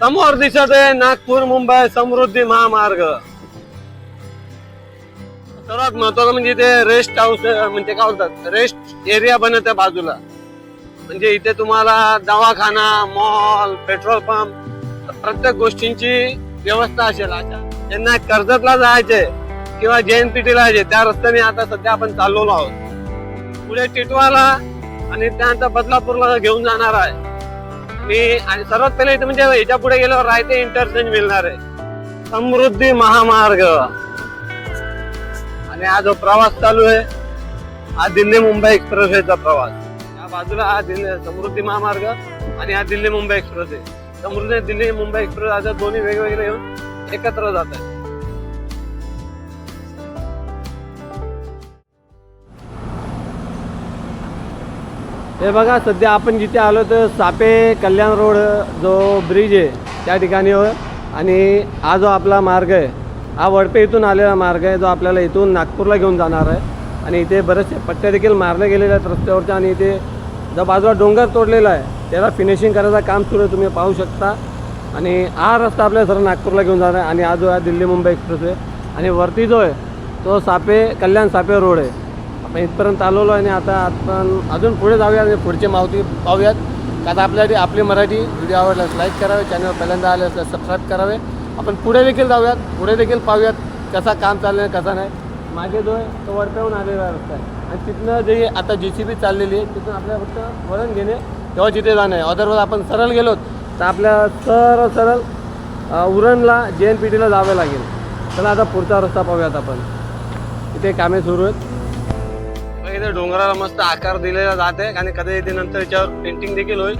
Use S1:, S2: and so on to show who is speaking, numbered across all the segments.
S1: समोर दिसत आहे नागपूर मुंबई समृद्धी महामार्ग. सर्वात महत्वाचं म्हणजे ते रेस्ट हाऊस म्हणजे काय बोलतात? रेस्ट एरिया बनत आहे बाजूला. म्हणजे इथे तुम्हाला दवाखाना मॉल पेट्रोल पंप प्रत्येक गोष्टींची व्यवस्था असेल. अशा ज्यांना कर्जतला जायचे किंवा JNPT ला जायचे त्या रस्त्याने आता सध्या आपण चाललेलो आहोत. पुढे टिटवाला आणि त्यानंतर बदलापूरला घेऊन जाणार आहे. मी आणि सर्वात पहिले इथे म्हणजे याच्यापुढे गेल्यावर रायते इंटरचेंज मिळणार आहे. समृद्धी महामार्ग. आणि हा जो प्रवास चालू आहे हा दिल्ली मुंबई एक्सप्रेस वेचा प्रवास. या बाजूला हा दिल्ली समृद्धी महामार्ग आणि हा दिल्ली मुंबई एक्सप्रेस आहे. समृद्धी दिल्ली मुंबई एक्सप्रेस आता दोन्ही वेगवेगळे येऊन एकत्र जात हे बघा सध्या आपण जिथे आलो तर सापे कल्याण रोड जो ब्रिज आहे त्या ठिकाणी आणि हा जो आपला मार्ग आहे हा वडपे इथून आलेला मार्ग आहे जो आपल्याला इथून नागपूरला घेऊन जाणार आहे. आणि इथे बरेचसे पट्ट्या देखील मारले गेलेले आहेत रस्त्यावरच्या आणि इथे जो बाजूला डोंगर तोडलेला आहे त्याला फिनिशिंग करायचं काम सुरू आहे तुम्ही पाहू शकता. आणि हा रस्ता आपल्या सर नागपूरला घेऊन जाणार आहे. आणि हा जो आहे दिल्ली मुंबई एक्सप्रेस आहे आणि वरती जो आहे तो सापे कल्याण सापे रोड आहे. आपण इथपर्यंत आलेलो आहे आणि आता आपण अजून पुढे जाऊया आणि पुढची माहिती पाहूयात. का आता आपल्यासाठी आपली मराठी व्हिडिओ आवडल्यास लाईक करावे चॅनल पहिल्यांदा आले असल्यास सबस्क्राईब करावे. आपण पुढे देखील जाऊयात पुढे देखील पाहूयात कसा काम चाललं आहे कसा नाही. मागे जो आहे तो वरतावून आलेला रस्ता आहे. आणि तिथनं जे आता जी सी बी चाललेली आहे तिथून आपल्याला फक्त वळण घेणे तेव्हा जिथे जाणं आहे. अदरवाईज आपण सरळ गेलो तर आपल्या सरळ सरळ उरणला जे एन पी टीला जावं लागेल. चला आता पुढचा रस्ता पाहूयात आपण. इथे कामे सुरू आहेत. इथे डोंगराला मस्त आकार दिलेला जात. आहे आणि कधी इथे नंतर याच्यावर पेंटिंग देखील होईल.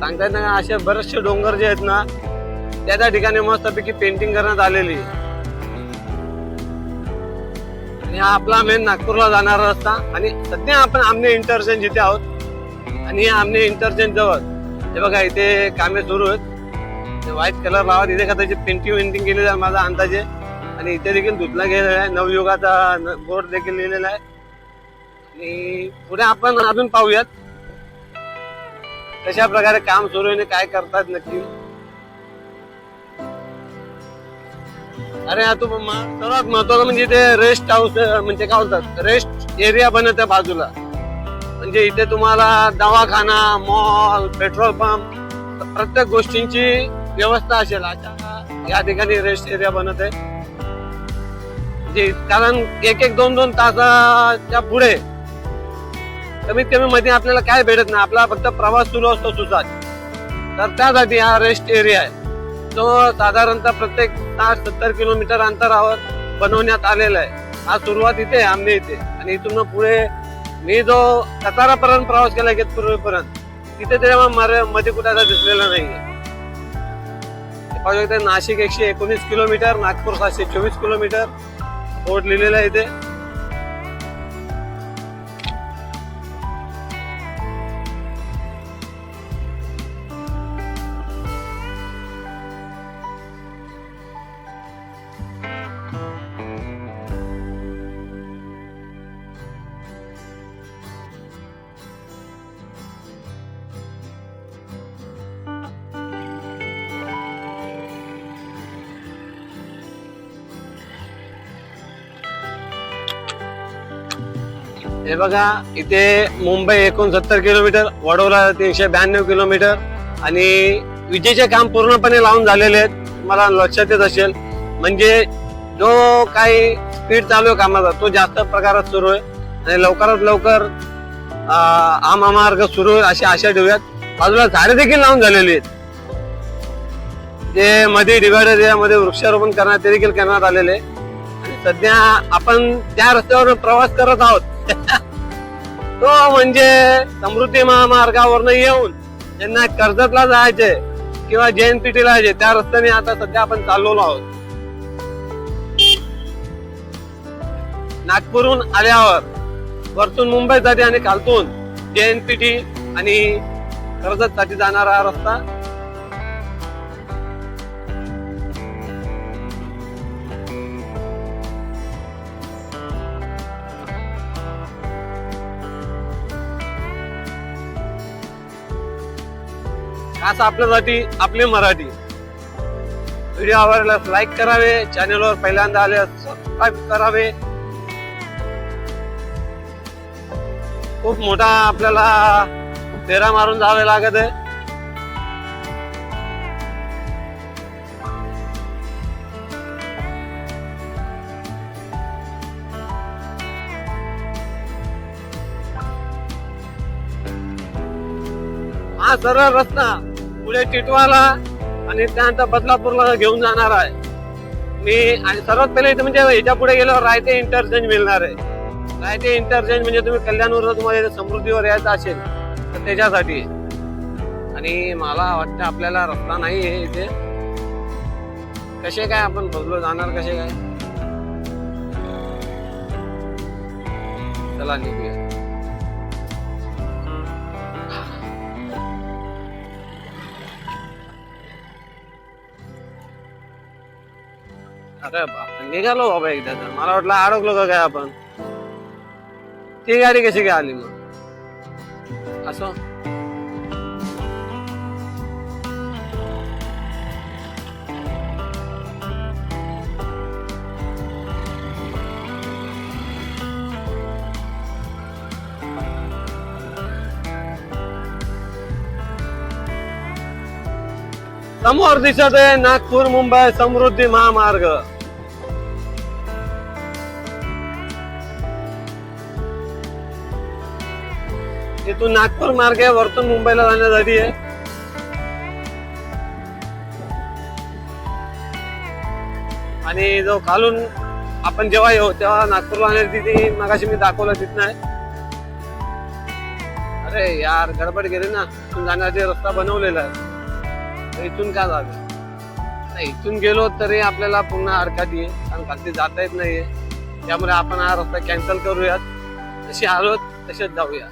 S1: सांगता येत नाही असे बरेचसे डोंगर जे आहेत ना त्या त्या ठिकाणी मस्तपैकी पेंटिंग करण्यात आलेली आहे. आणि हा आपला मेन नागपूरला जाणारा रस्ता. आणि सध्या आपण आमने इंटरचेंज इथे आहोत. आणि हे आमने इंटरचेंज जवळ हे बघा इथे कामे सुरू आहेत. व्हाईट कलर लावत इथे कदाचित पेंटिंग वेंटिंग केलेलं आहे माझा अंदाजे. आणि इथे देखील धुतला गेलेला आहे. नवयुगाचा बोर्ड देखील लिहिलेला आहे. आणि पुढे आपण अजून पाहूयात कशा प्रकारे काम सुरू आहे काय करतात नक्की. अरे हा तू सर्वात महत्वाचं म्हणजे इथे रेस्ट हाऊस म्हणजे काय होतात रेस्ट एरिया बनत आहे बाजूला. म्हणजे इथे तुम्हाला दवाखाना मॉल पेट्रोल पंप प्रत्येक गोष्टींची व्यवस्था असेल. आता या ठिकाणी रेस्ट एरिया बनत आहे कारण एक एक दोन दोन तासाच्या पुढे कमीत कमी मध्ये आपल्याला काय भेटत नाही. आपला फक्त प्रवास सुरू असतो सुसाट. तर त्यासाठी हा रेस्ट एरिया आहे. तो साधारणतः प्रत्येक साठ सत्तर किलोमीटर अंतरावर बनवण्यात आलेला आहे. हा सुरुवात इथे आमने इथे. आणि इथून पुढे मी जो कतारापर्यंत प्रवास केला पूर्वीपर्यंत तिथे तेव्हा मर- मध्ये कुठे आता दिसलेला नाहीये. नाशिक एकशे एकोणीस किलोमीटर नागपूर सातशे चोवीस किलोमीटर बोर्ड लिहिलेला आहे इथे. हे बघा इथे मुंबई एकोणसत्तर किलोमीटर वडोला तीनशे ब्याण्णव किलोमीटर आणि विजेचे काम पूर्णपणे लावून झालेले आहेत. मला लक्षात येत असेल म्हणजे जो काही स्पीड चालू आहे कामाचा तो जास्त प्रकारात सुरू आहे. आणि लवकरात लवकर अं, हा महामार्ग सुरू होईल अशी आशा ठेवूयात. बाजूला झाडे देखील लावून झालेली आहेत. जे मध्ये डिवायडर एरियामध्ये वृक्षारोपण करण्यात ते देखील करण्यात आलेले आहे. आणि सध्या आपण त्या रस्त्यावर प्रवास करत आहोत. तो म्हणजे समृद्धी महामार्गावरनं येऊन ज्यांना कर्जतला जायचे किंवा JNPT ला जायचे. त्या रस्त्याने आता सध्या आपण चाललेलो आहोत. नागपूरहून आल्यावर वरतून मुंबईसाठी आणि खालतून JNPT आणि कर्जतसाठी जाणारा हा रस्ता असं आपल्यासाठी आपली मराठी. व्हिडिओ आवडल्यास लाईक करावे चॅनलवर पहिल्यांदा आल्यास सबस्क्राईब करावे. खूप मोठा आपल्याला फेरा मारून जावे लागत आहे. हा सरळ रस्ता. पुढे टिटवाला आणि त्यानंतर बदलापूरला घेऊन जाणार आहे. मी आणि सर्वात पहिले इथे म्हणजे ह्याच्या पुढे गेल्यावर रायते इंटरचेंज मिळणार आहे. रायते इंटरचेंज म्हणजे तुम्ही कल्याणवर तुम्हाला समृद्धीवर यायचं असेल तर त्याच्यासाठी. आणि मला वाटतं आपल्याला रस्ता नाही आहे इथे. कसे काय आपण बदलो जाणार कसे काय? चला निघूया. अरे बाप निघालो बाबा एकदा तर. मला वाटलं अडकलो का काय आपण? ती गाडी कशी काय आली मग? असं? समोर दिसत आहे नागपूर मुंबई समृद्धी महामार्ग. इथून नागपूर मार्ग आहे वरतून मुंबईला जाण्यासाठी आहे. आणि जो खालून आपण जेव्हा येऊ तेव्हा नागपूरला जाण्याची तिथे मगाशी मी दाखवलं तिथं आहे. अरे यार गडबड गेली ना. इथून रस्ता बनवलेला आहे. तर इथून का जावे? नाही इथून गेलो तरी आपल्याला पुन्हा अडकात येईल. कारण खालती जाता येत नाहीये. त्यामुळे आपण हा रस्ता कॅन्सल करूयात. जशी आलो तसेच जाऊया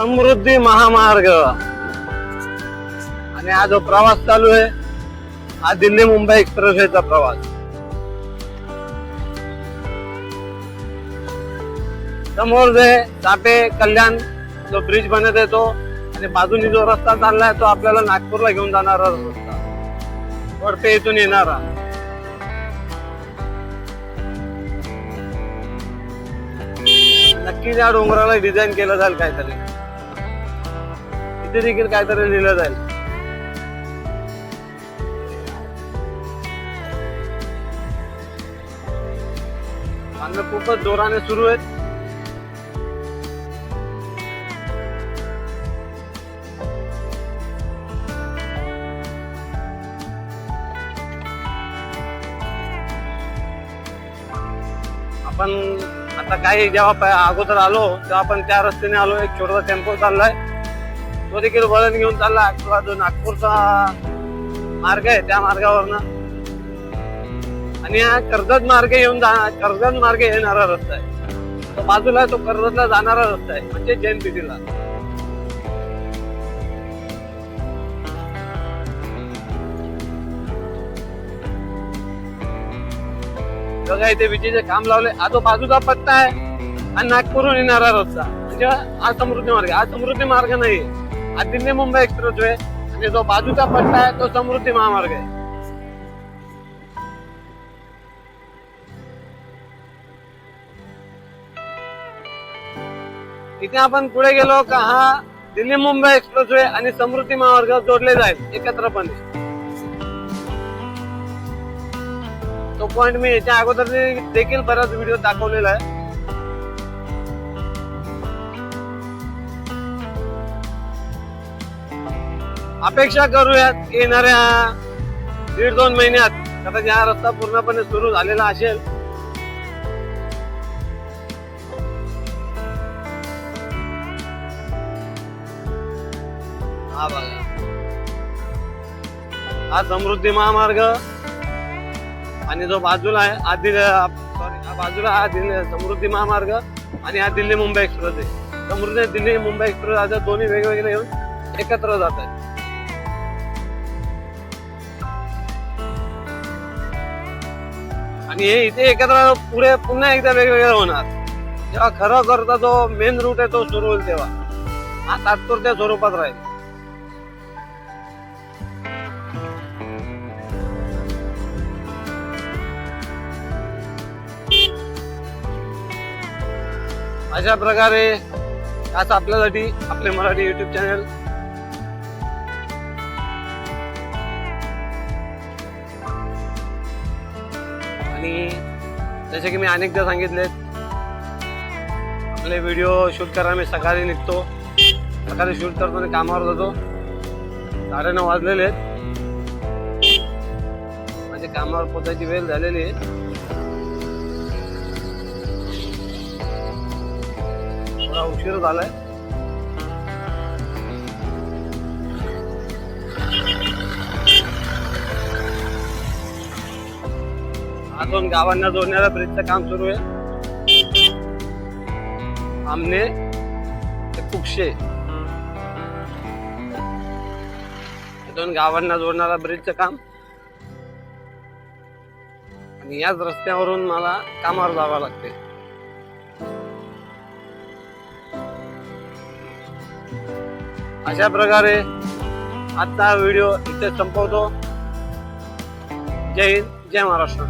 S1: समृद्धी महामार्ग. आणि हा जो प्रवास चालू आहे हा दिल्ली मुंबई एक्सप्रेसवेचा प्रवास. समोर जे चापे कल्याण जो ब्रिज बनत आहे तो आणि बाजूनी जो रस्ता चाललाय तो आपल्याला नागपूरला घेऊन जाणारा रस्ता. वडपे इथून येणारा. नक्कीच या डोंगराला डिझाईन केलं जाईल काहीतरी. इथे देखील काहीतरी लिहिलं जाईल. बांधणं खूपच जोराने सुरू आहेत. आपण आता काही जेव्हा अगोदर आलो तेव्हा आपण त्या रस्त्याने आलो. एक छोटासा टेम्पो चाललाय. तो देखील वळण घेऊन चालला. किंवा जो नागपूरचा मार्ग आहे त्या मार्गावरनं. आणि हा कर्जत मार्ग येऊन जा कर्जत मार्ग येणारा रस्ता आहे. तो बाजूला तो कर्जतला जाणारा रस्ता आहे म्हणजे जैन बघा इथे विजेचे काम लावले. हा तो बाजूचा पत्ता आहे. आणि नागपूरहून येणारा रस्ता. म्हणजे हा समृद्धी मार्ग आहे. हा समृद्धी मार्ग नाही दिल्ली मुंबई एक्सप्रेस वे आणि जो बाजूचा पट्टा आहे तो समृद्धी महामार्ग आहे इथे आपण पुढे गेलो का हा दिल्ली मुंबई एक्सप्रेस वे आणि समृद्धी महामार्ग जोडले जाईल एकत्रपणे तो पॉइंट मी याच्या अगोदर देखील बराच व्हिडिओ दाखवलेला आहे अपेक्षा करूयात येणाऱ्या दीड दोन महिन्यात. कदाचित हा रस्ता पूर्णपणे सुरू झालेला असेल. हा बघा. हा समृद्धी महामार्ग आणि जो बाजूला आहे हा दिल्ली सॉरी हा बाजूला हा दिल्ली समृद्धी महामार्ग आणि हा दिल्ली मुंबई एक्सप्रेस आहे. समृद्धी दिल्ली मुंबई एक्सप्रेस आता दोन्ही वेगवेगळे येऊन एकत्र जात आहेत. आणि हे इथे एकत्र पुढे पुन्हा एकदा वेगवेगळे होणार. जेव्हा खरं करता जो मेन रूट आहे तो सुरू होईल तेव्हा. हा तात्पुरत्या स्वरूपात राहील. अशा प्रकारे आज आपल्यासाठी आपले मराठी युट्यूब चॅनल आणि जसे की मी अनेकदा सांगितले आपले व्हिडिओ शूट करायला मी सकाळी निघतो. सकाळी शूट करतो आणि कामावर जातो. साडे नऊ वाजलेले आहेत. माझ्या कामावर पोचायची वेळ झालेली आहे. थोडा उशीर झालाय. दोन गावांना जोडणाऱ्या ब्रिजचं काम सुरू आहे. आमने ते कुक्षे. दोन गावांना जोडणारा ब्रिजचं काम. आणि याच रस्त्यावरून मला कामावर जावं लागते. अशा प्रकारे आजचा व्हिडिओ इथे संपवतो. जय हिंद जय महाराष्ट्र.